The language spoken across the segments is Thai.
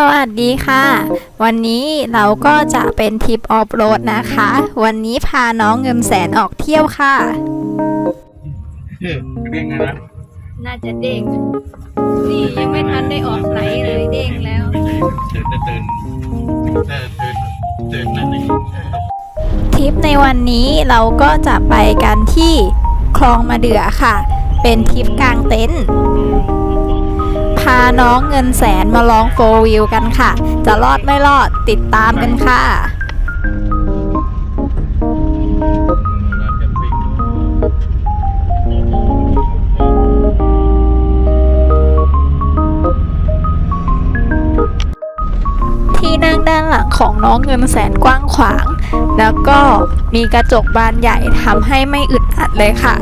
สวัสดีค่ะ วันนี้เราก็จะเป็นทริปออฟโรดนะคะ วันนี้พาน้องเงินแสนออกเที่ยวค่ะเออเรียกไงนะน่าจะเด้ง นี่ยังไม่ทันได้ออกไหลเลยเด้งแล้วไม่ใช่เดินเดินเดินเดินเดินนั่นเองทริปในวันนี้เราก็จะไปกันที่คลองมาเดือค่ะ เป็นทริปกลางเต็นท์พาน้องเงินแสนมาลองโฟวิวกันค่ะ จะรอดไม่รอดติดตามกันค่ะที่นั่งด้านหลังของน้องเงินแสนกว้างขวาง แล้วก็มีกระจกบานใหญ่ทำให้ไม่อึดอัดเลยค่ะ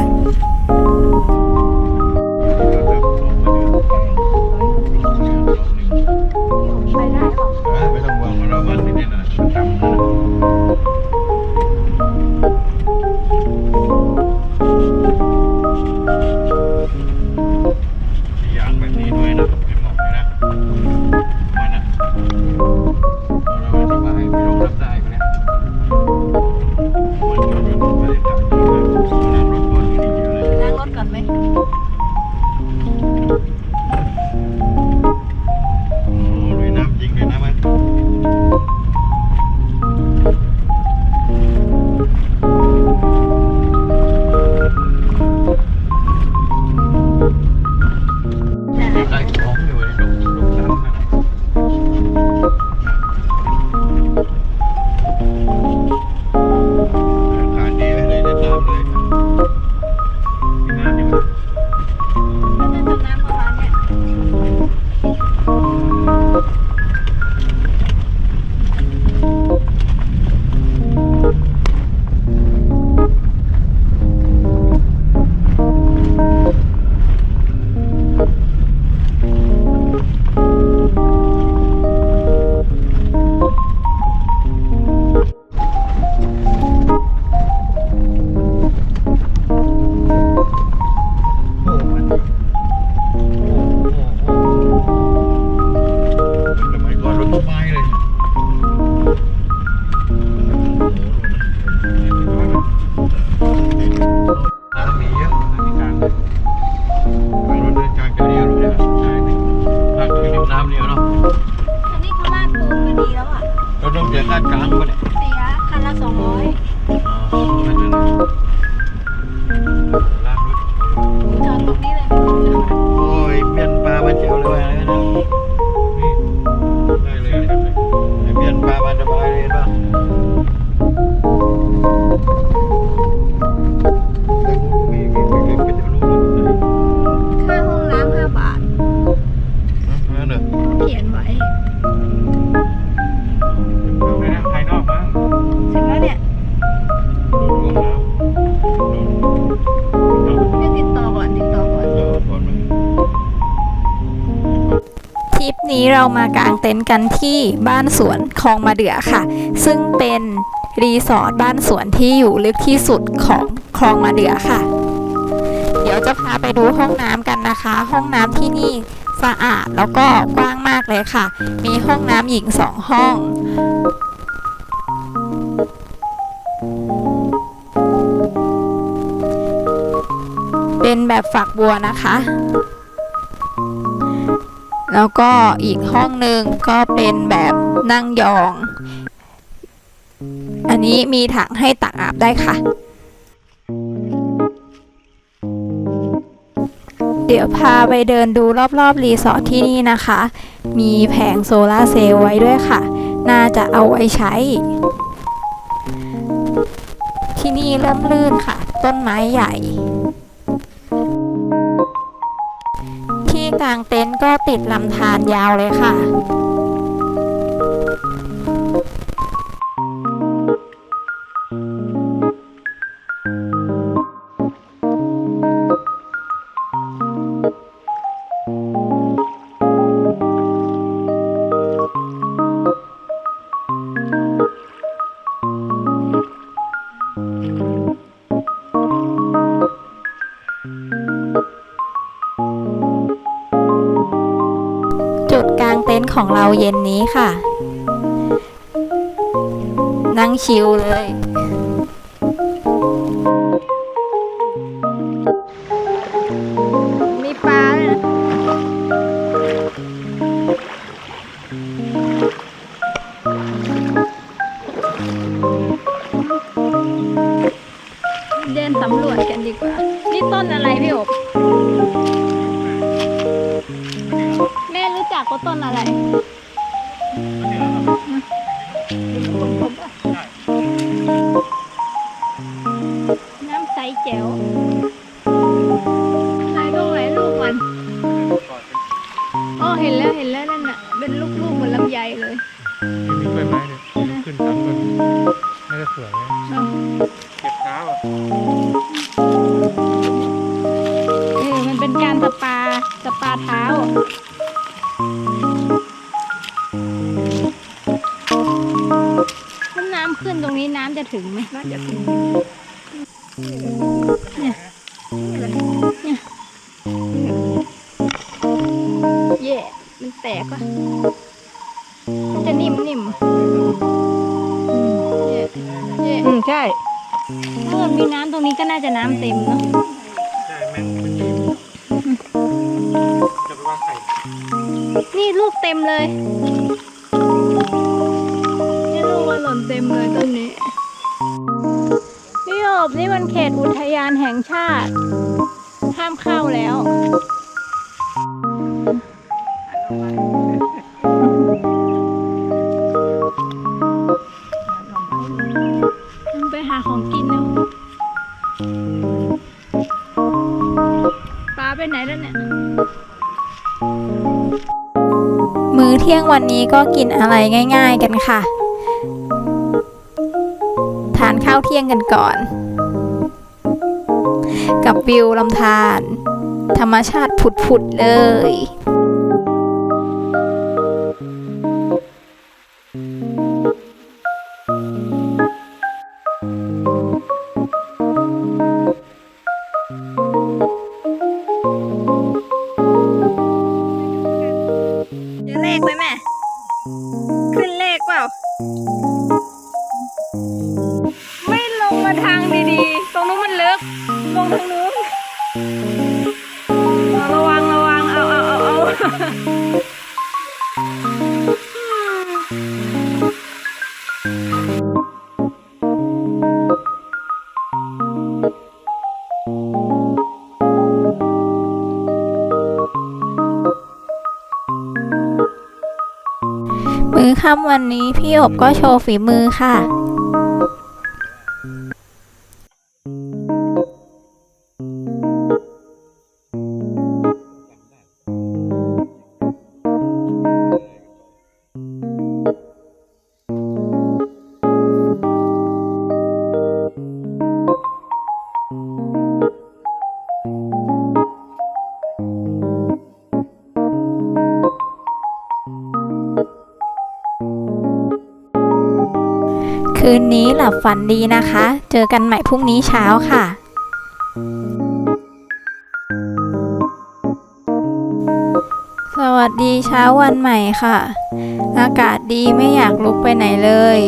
นี้เรามากางเต็นท์กันที่บ้านสวนคลองมาเดือค่ะ ซึ่งเป็นรีสอร์ทบ้านสวนที่อยู่ลึกที่สุดของคลองมาเดือค่ะ เดี๋ยวจะพาไปดูห้องน้ำกันนะคะ ห้องน้ำที่นี่สะอาดแล้วก็กว้างมากเลยค่ะ มีห้องน้ำหญิงสองห้อง เป็นแบบฝักบัวนะคะ แล้วก็อีกห้องหนึ่งก็เป็นแบบนั่งยอง อันนี้มีถังให้ตักอาบได้ค่ะ เดี๋ยวพาไปเดินดูรอบๆ รีสอร์ทที่นี่นะคะ มีแผงโซลาเซลล์ไว้ด้วยค่ะ น่าจะเอาไว้ใช้ ที่นี่เริ่มลื่นค่ะ ต้นไม้ใหญ่ ก็ติดลำธารยาวเลยค่ะ ของเราเย็นนี้ค่ะ นั่งชิลเลย ขึ้นตรงนี้น้ำจะถึงไหมน่าจะถึงเนี่ยเนี่ยเย่มันแตกว่ะมันจะนิ่มนิ่มๆอืมเย่เย่อืมใช่ถ้าเกิดมีน้ำตรงนี้ก็น่าจะน้ำเต็มเนาะใช่แม่งมันดีจะไปว่าไข่นี่ลูกเต็มเลย นี่มันเขตอุทยานแห่งชาติ ห้ามเข้าแล้ว ไปหาของกินเร็วปลาไปไหนแล้วเนี่ย มื้อเที่ยงวันนี้ก็กินอะไรง่าย ๆ กันค่ะ ทานข้าวเที่ยงกันก่อน กับวิวลำธารธรรมชาติผุดๆเลย มื้อค่ำวันนี้พี่อบก็โชว์ฝีมือค่ะ คืนนี้หลับฝันดีนะคะ เจอกันใหม่พรุ่งนี้เช้าค่ะ สวัสดีเช้าวันใหม่ค่ะ อากาศดีไม่อยากลุกไปไหนเลย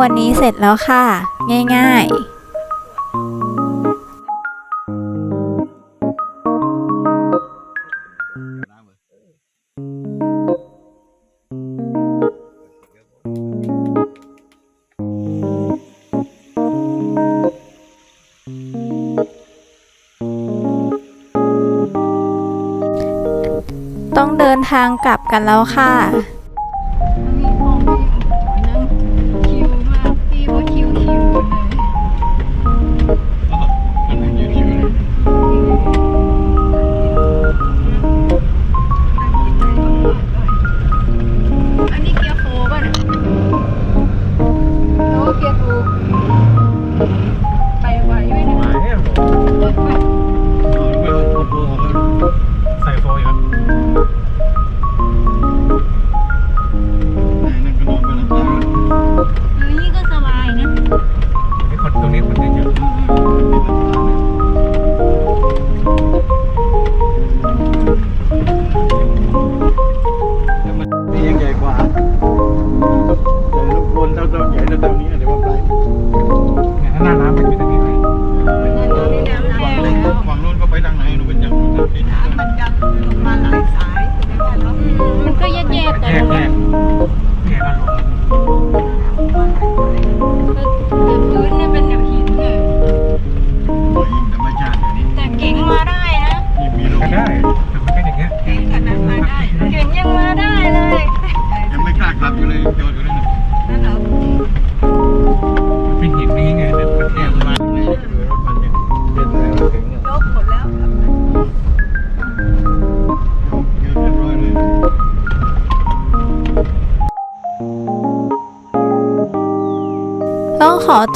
วันนี้เสร็จแล้วค่ะ ง่ายๆต้องเดินทางกลับกันแล้วค่ะ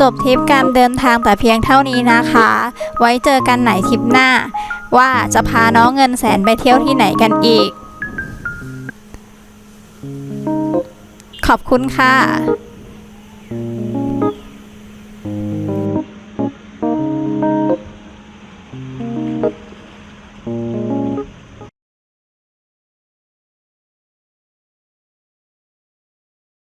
จบทริปการเดินทางแต่เพียงเท่านี้นะคะ ไว้เจอกันไหนทริปหน้า ว่าจะพาน้องเงินแสนไปเที่ยวที่ไหนกันอีก ขอบคุณค่ะ